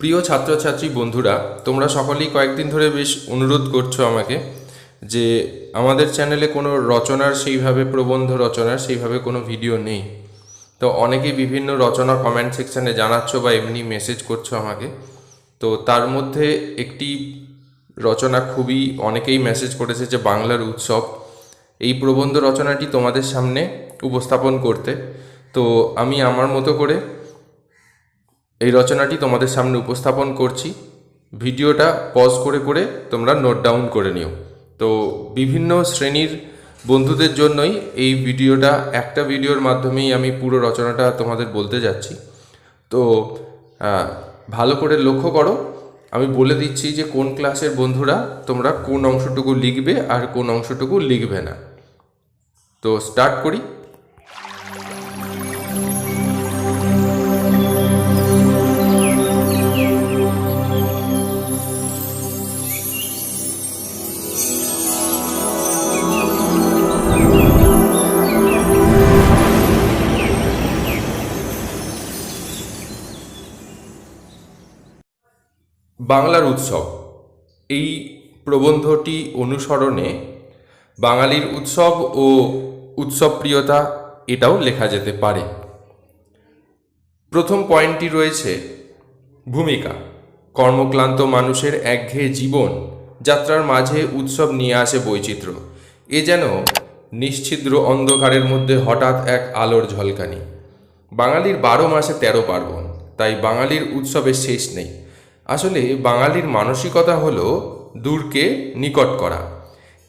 প্রিয় ছাত্রছাত্রী বন্ধুরা, তোমরা সকলেই কয়েকদিন ধরে বেশ অনুরোধ করছ আমাকে যে আমাদের চ্যানেলে কোনো রচনার সেইভাবে, প্রবন্ধ রচনার সেইভাবে কোনো ভিডিও নেই। তো অনেকেই বিভিন্ন রচনা কমেন্ট সেকশানে জানাচ্ছ বা এমনি মেসেজ করছ আমাকে। তো তার মধ্যে একটি রচনা খুবই, অনেকেই মেসেজ করেছে যে বাংলার উৎসব। এই প্রবন্ধ রচনাটি তোমাদের সামনে উপস্থাপন করতে। তো আমি আমার মতো করে এই রচনাটি তোমাদের সামনে উপস্থাপন করছি। ভিডিওটা পজ করে করে তোমরা নোট ডাউন করে নিও। তো বিভিন্ন শ্রেণির বন্ধুদের জন্যই এই ভিডিওটা একটা ভিডিওর মাধ্যমেই আমি পুরো রচনাটা তোমাদের বলতে যাচ্ছি। তো ভালো করে লক্ষ্য করো। আমি বলে দিচ্ছি যে কোন ক্লাসের বন্ধুরা তোমরা কোন অংশটুকু লিখবে আর কোন অংশটুকু লিখবে না। তো স্টার্ট করি। বাংলার উৎসব। এই প্রবন্ধটি অনুসরণে বাঙালির উৎসব ও উৎসবপ্রিয়তা এটাও লেখা যেতে পারে। প্রথম পয়েন্টটি রয়েছে, ভূমিকা। কর্মক্লান্ত মানুষের একঘেয়ে জীবন, যাত্রার মাঝে উৎসব নিয়ে আসে বৈচিত্র্য। এ যেন নিশ্ছিদ্র অন্ধকারের মধ্যে হঠাৎ এক আলোর ঝলকানি। বাঙালির বারো মাসে তেরো পার্বণ, তাই বাঙালির উৎসবের শেষ নেই। আসলে বাঙালির মানসিকতা হলো দূরকে নিকট করা।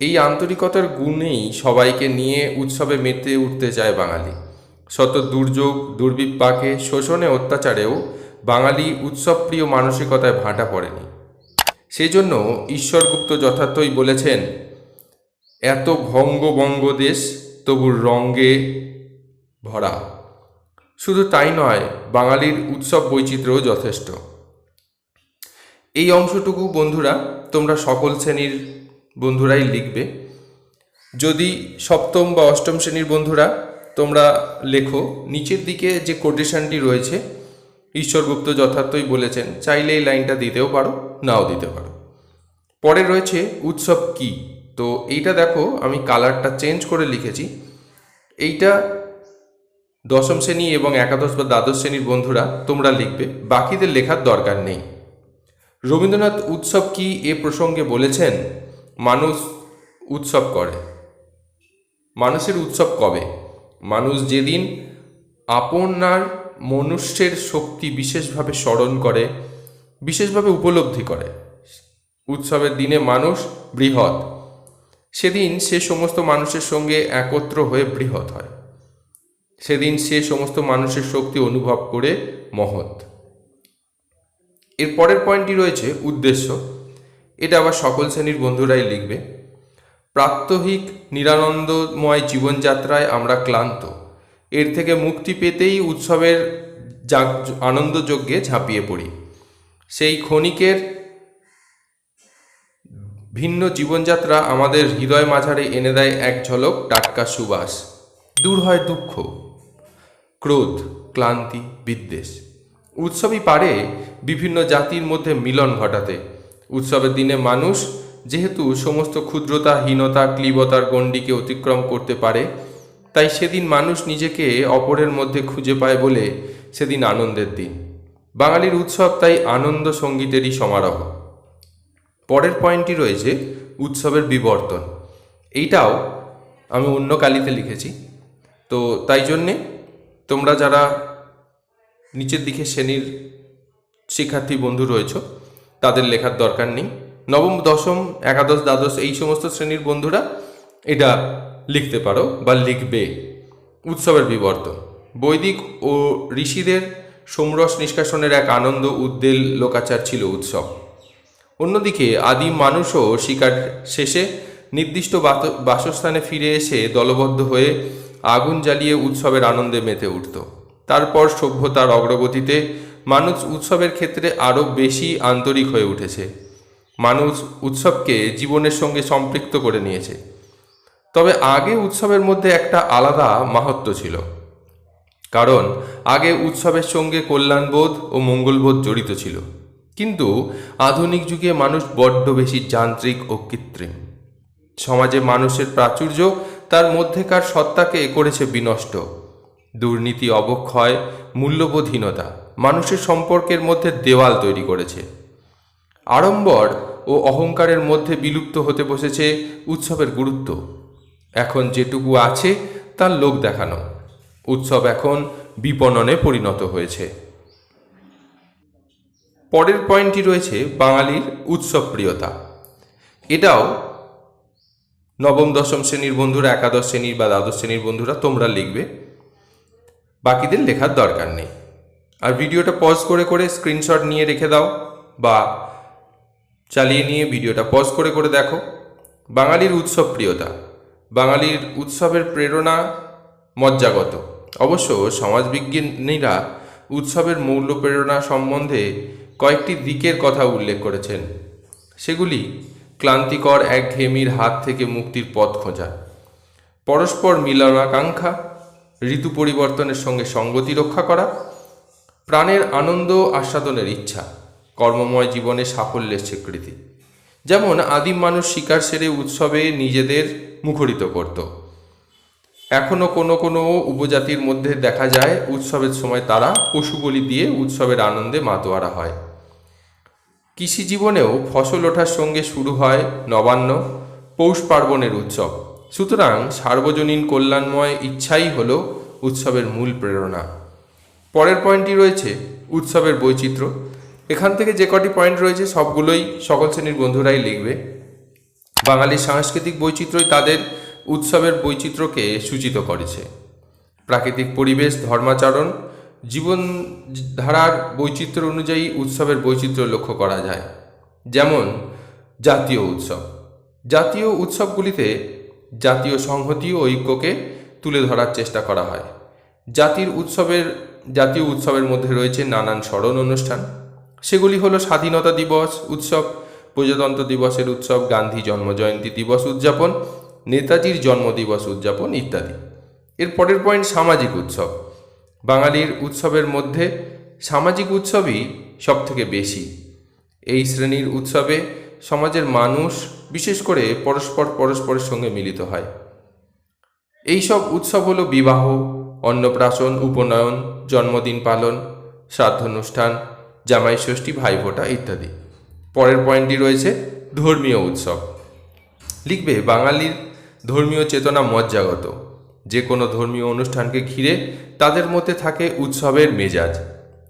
এই আন্তরিকতার গুণেই সবাইকে নিয়ে উৎসবে মেতে উঠতে চায় বাঙালি। শত দুর্যোগ, দুর্বিপাকে, শোষণে অত্যাচারেও বাঙালি উৎসবপ্রিয় মানসিকতায় ভাঁটা পড়েনি। সেজন্য ঈশ্বরগুপ্ত যথার্থই বলেছেন, এত ভঙ্গবঙ্গ দেশ, তবু রঙ্গে ভরা। শুধু তাই নয়, বাঙালির উৎসব বৈচিত্র্যও যথেষ্ট। এই অংশটুকু বন্ধুরা তোমরা সকল শ্রেণির বন্ধুরাই লিখবে। যদি সপ্তম বা অষ্টম শ্রেণির বন্ধুরা তোমরা লেখো, নিচের দিকে যে কোটেশনটি রয়েছে, ঈশ্বরগুপ্ত যথার্থই বলেছেন, চাইলে এই লাইনটা দিতেও পারো, নাও দিতে পারো। পরে রয়েছে উৎসব কি? তো এইটা দেখো, আমি কালারটা চেঞ্জ করে লিখেছি। এইটা দশম শ্রেণি এবং একাদশ বা দ্বাদশ শ্রেণির বন্ধুরা তোমরা লিখবে, বাকিদের লেখার দরকার নেই। রবীন্দ্রনাথ উৎসব কি এ প্রসঙ্গে বলেছেন? মানুষ উৎসব করে। মানুষের উৎসব কবে? মানুষ যেদিন আপনার মনুষ্যের শক্তি বিশেষভাবে স্মরণ করে, বিশেষভাবে উপলব্ধি করে। উৎসবের দিনে মানুষ বৃহৎ। সেদিন সে সমস্ত মানুষের সঙ্গে একত্র হয়ে বৃহৎ হয়। সেদিন সে সমস্ত মানুষের শক্তি অনুভব করে মহৎ। এর পরের পয়েন্টটি রয়েছে উদ্দেশ্য। এটা আবার সকল শ্রেণির বন্ধুরাই লিখবে। প্রাত্যহিক নিরানন্দময় জীবনযাত্রায় আমরা ক্লান্ত। এর থেকে মুক্তি পেতেই উৎসবের আনন্দযজ্ঞে ঝাঁপিয়ে পড়ি। সেই ক্ষণিকের ভিন্ন জীবনযাত্রা আমাদের হৃদয় মাঝারে এনে দেয় এক ঝলক টাটকা সুবাস। দূর হয় দুঃখ, ক্রোধ, ক্লান্তি, বিদ্বেষ। উৎসবই পারে বিভিন্ন জাতির মধ্যে মিলন ঘটাতে। উৎসবের দিনে মানুষ, যেহেতু সমস্ত ক্ষুদ্রতা, হীনতা, ক্লীবতার গণ্ডিকে অতিক্রম করতে পারে, তাই সেদিন মানুষ নিজেকে অপরের মধ্যে খুঁজে পায় বলে সেদিন আনন্দের দিন। বাঙালির উৎসব তাই আনন্দ সঙ্গীতেরই সমারোহ। পরের পয়েন্টটি রয়েছে উৎসবের বিবর্তন। এইটাও আমি অন্য কালিতে লিখেছি। তো তাই জন্যে তোমরা যারা নিচের দিকে শ্রেণির শিক্ষার্থী বন্ধু রয়েছে, তাদের লেখার দরকার নেই। নবম, দশম, একাদশ, দ্বাদশ, এই সমস্ত শ্রেণির বন্ধুরা এটা লিখতে পারো বা লিখবে। উৎসবের বিবর্তন। বৈদিক ও ঋষিদের সোমরস নিষ্কাশনের এক আনন্দ, উদ্বেল, লোকাচার ছিল উৎসব। অন্যদিকে আদিম মানুষও শিকার শেষে নির্দিষ্ট বাসস্থানে ফিরে এসে দলবদ্ধ হয়ে আগুন জ্বালিয়ে উৎসবের আনন্দে মেতে উঠত। তারপর সভ্যতার অগ্রগতিতে মানুষ উৎসবের ক্ষেত্রে আরও বেশি আন্তরিক হয়ে উঠেছে। মানুষ উৎসবকে জীবনের সঙ্গে সম্পৃক্ত করে নিয়েছে। তবে আগে উৎসবের মধ্যে একটা আলাদা মাহাত্ম্য ছিল। কারণ আগে উৎসবের সঙ্গে কল্যাণবোধ ও মঙ্গলবোধ জড়িত ছিল। কিন্তু আধুনিক যুগে মানুষ বড্ড বেশি যান্ত্রিক ও কৃত্রিম। সমাজে মানুষের প্রাচুর্য তার মধ্যেকার সত্তাকে করেছে বিনষ্ট। দুর্নীতি, অবক্ষয়, মূল্যবোধহীনতা মানুষের সম্পর্কের মধ্যে দেওয়াল তৈরি করেছে। আড়ম্বর ও অহংকারের মধ্যে বিলুপ্ত হতে বসেছে উৎসবের গুরুত্ব। এখন যেটুকু আছে তার লোক দেখানো। উৎসব এখন বিপণনে পরিণত হয়েছে। পরের পয়েন্টটি রয়েছে বাঙালির উৎসব প্রিয়তা এটাও নবম দশম শ্রেণির বন্ধুরা, একাদশ শ্রেণির বা দ্বাদশ শ্রেণির বন্ধুরা তোমরা লিখবে। বাকিদের লেখার দরকার নেই। আর ভিডিওটা পজ করে করে স্ক্রিনশট নিয়ে রেখে দাও বা চালিয়ে নিয়ে ভিডিওটা পজ করে করে দেখো। বাঙালির উৎসব প্রিয়তা, বাঙালির উৎসবের প্রেরণা মজ্জাগত। অবশ্য সমাজবিজ্ঞানীরা উৎসবের মৌল প্রেরণা সম্বন্ধে কয়েকটি দিকের কথা উল্লেখ করেছেন। সেগুলি ক্লান্তিকর এক একঘেয়েমির হাত থেকে মুক্তির পথ খোঁজা, পরস্পর মিলনাকাঙ্ক্ষা ঋতু পরিবর্তনের সঙ্গে সঙ্গতি রক্ষা করা, প্রাণের আনন্দ আস্বাদনের ইচ্ছা, কর্মময় জীবনে সাফল্যের স্বীকৃতি। যেমন আদিম মানুষ শিকার সেরে উৎসবে নিজেদের মুখরিত করত। এখনও কোনো কোনো উপজাতির মধ্যে দেখা যায়, উৎসবের সময় তারা পশু বলি দিয়ে উৎসবের আনন্দে মাতোয়ারা হয়। কৃষি জীবনেও ফসল ওঠার সঙ্গে শুরু হয় নবান্ন পৌষ পার্বণের উৎসব। সুতরাং সার্বজনীন কল্যাণময় ইচ্ছাই হল উৎসবের মূল প্রেরণা। পরের পয়েন্টটি রয়েছে উৎসবের বৈচিত্র্য। এখান থেকে যে কটি পয়েন্ট রয়েছে সবগুলোই সকল শ্রেণির বন্ধুরাই লিখবে। বাঙালির সাংস্কৃতিক বৈচিত্র্যই তাদের উৎসবের বৈচিত্র্যকে সূচিত করেছে। প্রাকৃতিক পরিবেশ, ধর্মাচরণ জীবনধারার বৈচিত্র্য অনুযায়ী উৎসবের বৈচিত্র্য লক্ষ্য করা যায়। যেমন জাতীয় উৎসব। জাতীয় উৎসবগুলিতে জাতীয় সংহতি ও ঐক্যকে তুলে ধরার চেষ্টা করা হয়। জাতির উৎসবের, জাতীয় উৎসবের মধ্যে রয়েছে নানান স্মরণ অনুষ্ঠান। সেগুলি হলো স্বাধীনতা দিবস উৎসব, প্রজাতন্ত্র দিবসের উৎসব, গান্ধী জন্মজয়ন্তী দিবস উদযাপন, নেতাজির জন্মদিবস উদযাপন ইত্যাদি। এর পরের পয়েন্ট সামাজিক উৎসব। বাঙালির উৎসবের মধ্যে সামাজিক উৎসবই সবথেকে বেশি। এই শ্রেণির উৎসবে সমাজের মানুষ, বিশেষ করে পরস্পর পরস্পরের সঙ্গে মিলিত হয়। এইসব উৎসব হলো বিবাহ, অন্নপ্রাশন, উপনয়ন, জন্মদিন পালন, শ্রাদ্ধানুষ্ঠান, জামাই ষষ্ঠী, ভাইফোঁটা ইত্যাদি। পরের পয়েন্টটি রয়েছে ধর্মীয় উৎসব। লিখবে, বাঙালির ধর্মীয় চেতনা মজ্জাগত। যে কোনো ধর্মীয় অনুষ্ঠানকে ঘিরে তাদের মধ্যে থাকে উৎসবের মেজাজ।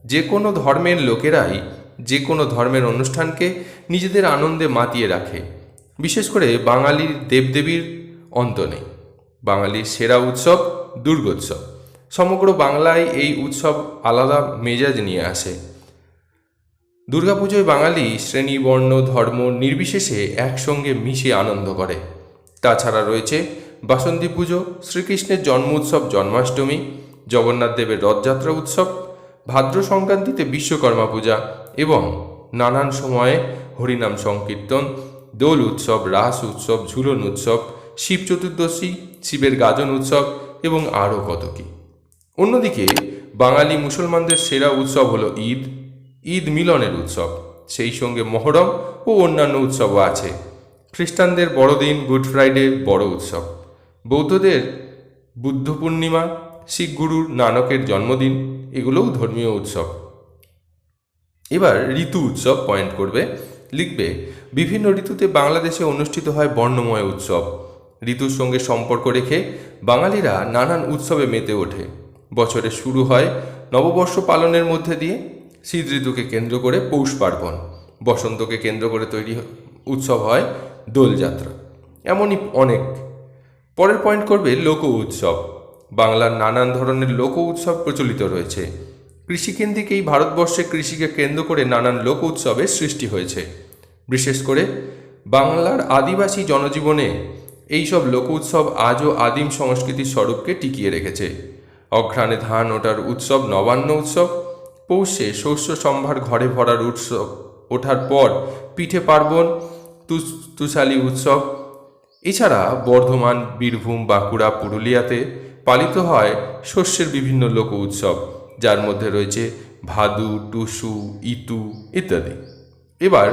যে কোনো ধর্মের লোকেরাই যে কোনো ধর্মের অনুষ্ঠানকে নিজেদের আনন্দে মাতিয়ে রাখে। বিশেষ করে বাঙালির দেবদেবীর অন্ত নেই। বাঙালির সেরা উৎসব দুর্গোৎসব। সমগ্র বাংলায় এই উৎসব আলাদা মেজাজ নিয়ে আসে। দুর্গাপুজোয় বাঙালি শ্রেণি, বর্ণ, ধর্ম নির্বিশেষে একসঙ্গে মিশে আনন্দ করে। তাছাড়া রয়েছে বাসন্তী পুজো, শ্রীকৃষ্ণের জন্ম উৎসব জন্মাষ্টমী, জগন্নাথ দেবের রথযাত্রা উৎসব ভাদ্র সংক্রান্তিতে বিশ্বকর্মা পূজা এবং নানান সময়ে হরিনাম সংকীর্তন, দোল উৎসব, রাস উৎসব, ঝুলন উৎসব, শিব চতুর্দশী, শিবের গাজন উৎসব এবং আরও কত কী। অন্যদিকে বাঙালি মুসলমানদের সেরা উৎসব হলো ঈদ ঈদ মিলনের উৎসব। সেই সঙ্গে মহরম ও অন্যান্য উৎসবও আছে। খ্রিস্টানদের বড়দিন, গুড ফ্রাইডে বড় উৎসব। বৌদ্ধদের বুদ্ধ পূর্ণিমা শিখ গুরুর নানকের জন্মদিন, এগুলোও ধর্মীয় উৎসব। এবার ঋতু উৎসব পয়েন্ট করবে। লিখবে, বিভিন্ন ঋতুতে বাংলাদেশে অনুষ্ঠিত হয় বর্ণময় উৎসব। ঋতুর সঙ্গে সম্পর্ক রেখে বাঙালিরা নানান উৎসবে মেতে ওঠে। বছরে শুরু হয় নববর্ষ পালনের মধ্যে দিয়ে। শীত ঋতুকে কেন্দ্র করে পৌষ পার্বণ। বসন্তকে কেন্দ্র করে তৈরি উৎসব হয় দোলযাত্রা এমনই অনেক। পরের পয়েন্ট করবে লোক উৎসব। বাংলার নানান ধরনের লোক উৎসব প্রচলিত রয়েছে। কৃষিকেন্দ্রিক এই ভারতবর্ষে কৃষিকে কেন্দ্র করে নানান লোক উৎসবের সৃষ্টি হয়েছে। বিশেষ করে বাংলার আদিবাসী জনজীবনে এইসব লোক উৎসব আজও আদিম সংস্কৃতির স্বরূপকে টিকিয়ে রেখেছে। অঘ্রাণে ধান ওঠার উৎসব, নবান্ন উৎসব, পৌষে শস্য সম্ভার ঘরে ভরার উৎসব, ওঠার পর পিঠে পার্বণ তুষালি উৎসব। এছাড়া বর্ধমান, বীরভূম, বাঁকুড়া, পুরুলিয়াতে পালিত হয় শস্যের বিভিন্ন লোক উৎসব। যার মধ্যে রয়েছে ভাদু, টুসু, ইতু ইত্যাদি। এবার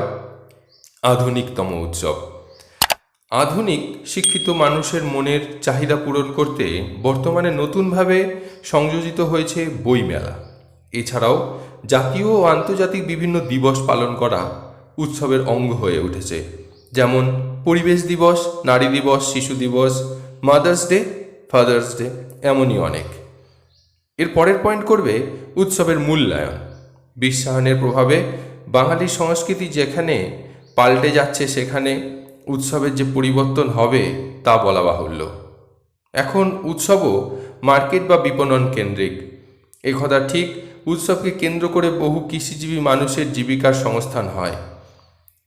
আধুনিকতম উৎসব। আধুনিক শিক্ষিত মানুষের মনের চাহিদা পূরণ করতে বর্তমানে নতুনভাবে সংযোজিত হয়েছে বইমেলা এছাড়াও জাতীয় ও আন্তর্জাতিক বিভিন্ন দিবস পালন করা উৎসবের অঙ্গ হয়ে উঠেছে। যেমন পরিবেশ দিবস, নারী দিবস, শিশু দিবস, মাদার্স ডে, ফাদার্স ডে, এমনই অনেক। এর পরের পয়েন্ট করবে উৎসবের মূল্যায়ন। বিশ্বায়নের প্রভাবে বাঙালি সংস্কৃতি যেখানে পাল্টে যাচ্ছে সেখানে উৎসবের যে পরিবর্তন হবে তা বলা বাহুল্য। এখন উৎসবও মার্কেট বা বিপণন কেন্দ্রিক। এ কথা ঠিক উৎসবকে কেন্দ্র করে বহু কৃষিজীবী মানুষের জীবিকার সংস্থান হয়।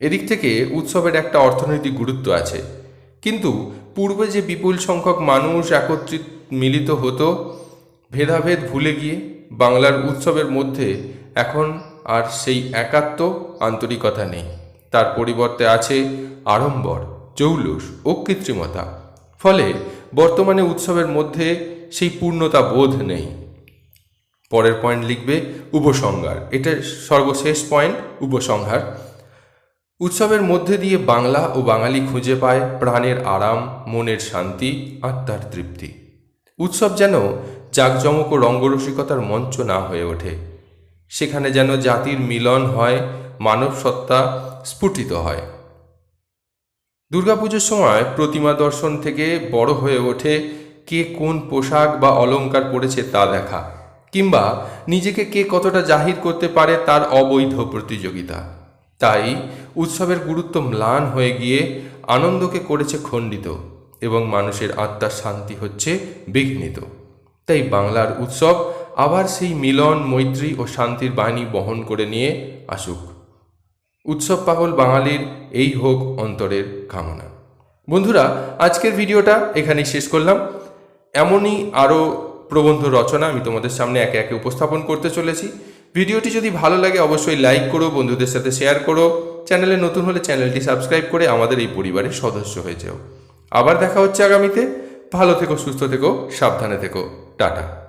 এদিক থেকে উৎসবের একটা অর্থনৈতিক গুরুত্ব আছে। কিন্তু পূর্বে যে বিপুল সংখ্যক মানুষ একত্রিত মিলিত হতো ভেদাভেদ ভুলে গিয়ে বাংলার উৎসবের মধ্যে এখন আর সেই একাত্ম আন্তরিকতা নেই। তার পরিবর্তে আছে আড়ম্বর জৌলুস ও কৃত্রিমতা। ফলে বর্তমানে উৎসবের মধ্যে সেই পূর্ণতা বোধ নেই। পরের পয়েন্ট লিখবে উপসংহার। এটা সর্বশেষ পয়েন্ট, উপসংহার। উৎসবের মধ্যে দিয়ে বাংলা ও বাঙালি খুঁজে পায় প্রাণের আরাম, মনের শান্তি, আত্মার তৃপ্তি। উৎসব যেন জাঁকজমক ও রঙ্গরসিকতার মঞ্চ না হয়ে ওঠে। সেখানে যেন জাতির মিলন হয় মানব সত্তা স্ফুটিত হয়। দুর্গাপুজোর সময় প্রতিমা দর্শন থেকে বড় হয়ে ওঠে কে কোন পোশাক বা অলংকার পরেছে তা দেখা, কিংবা নিজেকে কে কতটা জাহির করতে পারে তার অবৈধ প্রতিযোগিতা। তাই উৎসবের গুরুত্ব ম্লান হয়ে গিয়ে আনন্দকে করেছে খণ্ডিত এবং মানুষের আত্মার শান্তি হচ্ছে বিঘ্নিত। তাই বাংলার উৎসব আবার সেই মিলন, মৈত্রী ও শান্তির বাহিনী বহন করে নিয়ে আসুক। উৎসব পাগল বাঙালির এই হোক অন্তরের কামনা। বন্ধুরা, আজকের ভিডিওটা এখানেই শেষ করলাম। এমনই আরও প্রবন্ধ রচনা আমি তোমাদের সামনে একে একে উপস্থাপন করতে চলেছি। ভিডিওটি যদি ভালো লাগে, অবশ্যই লাইক করো, বন্ধুদের সাথে শেয়ার করো। চ্যানেলে নতুন হলে চ্যানেলটি সাবস্ক্রাইব করে আমাদের এই পরিবারের সদস্য হয়ে যাও। আবার দেখা হচ্ছে আগামীতে। ভালো থেকো, সুস্থ থেকো, সাবধানে থেকো। টাটা।